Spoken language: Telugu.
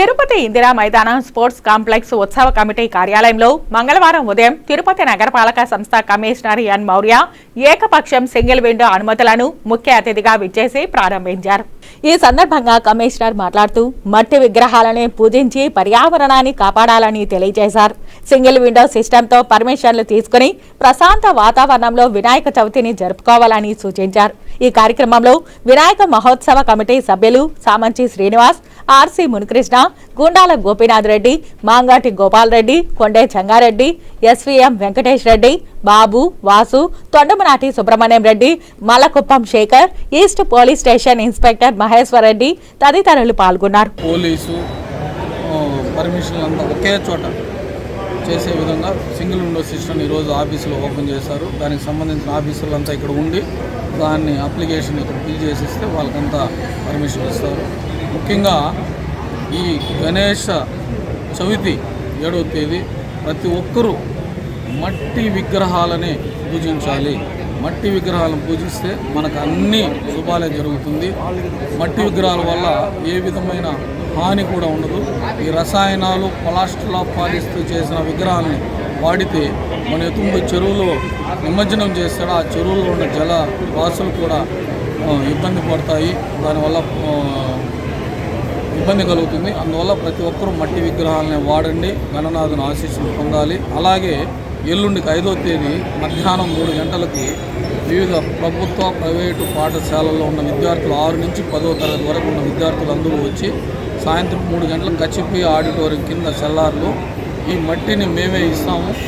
తిరుపతి ఇందిరా మైదానం స్పోర్ట్స్ కాంప్లెక్స్ ఉత్సవ కమిటీ కార్యాలయంలో మంగళవారం ఉదయం తిరుపతి నగరపాలక సంస్థ కమిషనర్ ఎన్ మౌర్య ఏకపక్షం సింగిల్ విండో అనుమతులను ముఖ్య అతిథిగా విచ్చేసి ప్రారంభించారు. ఈ సందర్భంగా కమిషనర్ మాట్లాడుతూ మట్టి విగ్రహాలనే పూజించి పర్యావరణాన్ని కాపాడాలని తెలియజేశారు. సింగిల్ విండో సిస్టంతో పర్మిషన్లు తీసుకుని ప్రశాంత వాతావరణంలో వినాయక చవితిని జరుపుకోవాలని సూచించారు. ఈ కార్యక్రమంలో వినాయక మహోత్సవ కమిటీ సభ్యులు Samanchi Srinivas RC Munikrishna Gundala Gopinath Reddy Mangati Gopal Reddy Konde Changareddy SVM Venkatesh Reddy Babu Vasu Thondamanati Subrahmanyam Reddy Mallakuppam Sekhar east police station inspector Maheshwar Reddy తదితరులు పాల్గొన్నారు. పోలీసు పర్మిషన్లు అంతా ఒకే చోట చేసే విధంగా సింగిల్ విండో సిస్టమ్ ఈరోజు ఆఫీసులో ఓపెన్ చేశారు. దానికి సంబంధించిన ఆఫీసులు అంతా ఇక్కడ ఉండి దాన్ని అప్లికేషన్ ఇక్కడ ఫిల్ చేసిస్తే వాళ్ళకంతా పర్మిషన్ ఇస్తారు. ముఖ్యంగా ఈ గణేష చవితి ఏడవ తేదీ ప్రతి ఒక్కరూ మట్టి విగ్రహాలని పూజించాలి. మట్టి విగ్రహాలను పూజిస్తే మనకు అన్ని శుభాలే జరుగుతుంది. మట్టి విగ్రహాల వల్ల ఏ విధమైన హాని కూడా ఉండదు. ఈ రసాయనాలు కొలాస్ట్రాల్ పాలిస్తూ చేసిన విగ్రహాలని వాడితే మన ఎత్తుండు చెరువులో నిమజ్జనం చేస్తాడు? ఆ చెరువులో ఉన్న జల వాసులు కూడా ఇబ్బంది పడతాయి. దానివల్ల ఇబ్బంది కలుగుతుంది. అందువల్ల ప్రతి ఒక్కరూ మట్టి విగ్రహాలని వాడండి. గణనాథుని ఆశీస్సులు పొందాలి. అలాగే ఎల్లుండికి ఐదో తేదీ మధ్యాహ్నం మూడు గంటలకి వివిధ ప్రభుత్వ ప్రైవేటు పాఠశాలల్లో ఉన్న విద్యార్థులు ఆరు నుంచి పదో తరగతి వరకు ఉన్న విద్యార్థులు అందరూ వచ్చి సాయంత్రం మూడు గంటలకు కచ్చిపోయి ఆడిటోరియం కింద సెల్లార్లు ఈ మట్టిని మేమే ఇస్తాము